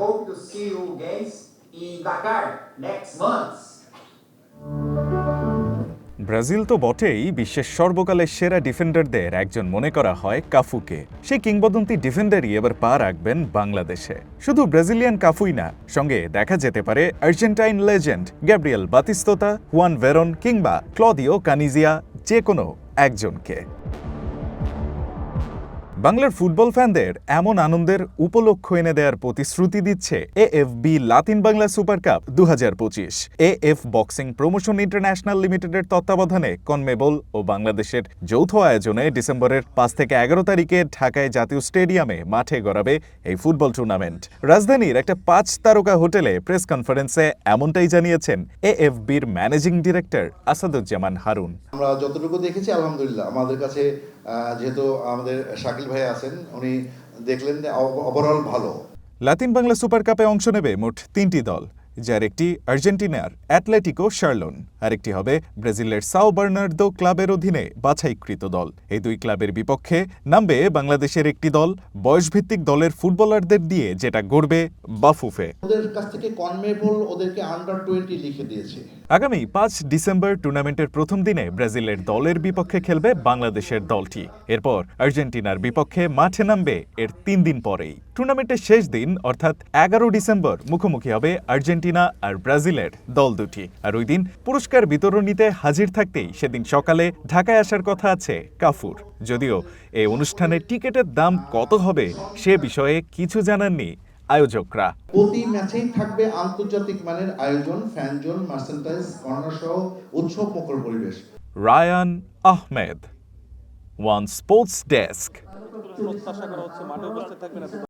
hope to see you guys in Dakar next month. Brazil তো বটেই বিশ্বের সর্বকালের সেরা ডিফেন্ডারদের একজন মনে করা হয় কাফুকে। সেই কিংবদন্তি ডিফেন্ডারই এবার পা রাখবেন বাংলাদেশে। শুধু ব্রাজিলিয়ান কাফুই না, সঙ্গে দেখা যেতে পারে Argentine legend Gabriel Batistuta Juan Veron কিংবা ক্লদিও কানিজিয়া যে কোনো একজনকে। বাংলার ফুটবল ফ্যানদের এমন আনন্দের উপলক্ষ এনে দেওয়ার প্রতিশ্রুতি দিচ্ছে AFB Latin Bangla super cup দু পঁচিশ। এএফ বক্সিং প্রমোশন ইন্টারন্যাশনাল লিমিটেডের তত্ত্বাবধানে কনমেবল ও বাংলাদেশের যৌথ আয়োজনে ডিসেম্বরের পাঁচ থেকে এগারো তারিখে ঢাকায় জাতীয় স্টেডিয়ামে মাঠে গড়াবে এই ফুটবল টুর্নামেন্ট। রাজধানীর একটা পাঁচ তারকা হোটেলে প্রেস কনফারেন্সে এমনটাই জানিয়েছেন এএফবির ম্যানেজিং ডিরেক্টর আসাদুজ্জামান হারুন। আমরা যতটুকু দেখেছি, আলহামদুলিল্লাহ, আমাদের কাছে যেহেতু আমাদের শাকিল ভাই আছেন, উনি দেখলেন ওভারঅল ভালো। লাতিন বাংলা সুপার কাপে অংশ নেবে মোট তিনটি দল। যার একটি আর্জেন্টিনার অ্যাটলেটিকো শার্লন। আরেকটি হবে ব্রাজিলের সাও বার্নার্দো ক্লাবের অধীনে বাছাইকৃত দল। এই দুই ক্লাবের বিপক্ষে নামবে বাংলাদেশের একটি দল বয়সভিত্তিক দলের ফুটবলারদের দিয়ে যেটা গড়বে বাফুফে। ওদের কাছ থেকে কনমেবল ওদেরকে আন্ডার টোয়েন্টি লিখে দিয়েছে। আগামী পাঁচ ডিসেম্বর টুর্নামেন্টের প্রথম দিনে ব্রাজিলের দলের বিপক্ষে খেলবে বাংলাদেশের দলটি। এরপর আর্জেন্টিনার বিপক্ষে মাঠে নামবে এর তিন দিন পরেই। টুর্নামেন্টের শেষ দিন অর্থাৎ এগারো ডিসেম্বর মুখোমুখি হবে আর্জেন্টিনা আর ব্রাজিলের দল দুটি। আর ওই দিন পুরস্কার বিতরণীতে হাজির থাকতেই সেদিন সকালে ঢাকায় আসার কথা আছে কাফুর। যদিও এই অনুষ্ঠানে টিকিটের দাম কত হবে সে বিষয়ে কিছু জানাননি আয়োজকরা। প্রতি ম্যাচেই থাকবে আন্তর্জাতিক মানের আয়োজন ফ্যানজোন মার্সেন্টাইজ কর্নার সহ উৎসব মুখর পরিবেশ। Rayan Ahmed one sports desk. প্রত্যাশা করা হচ্ছে মাঠে উপস্থিত থাকবেন এত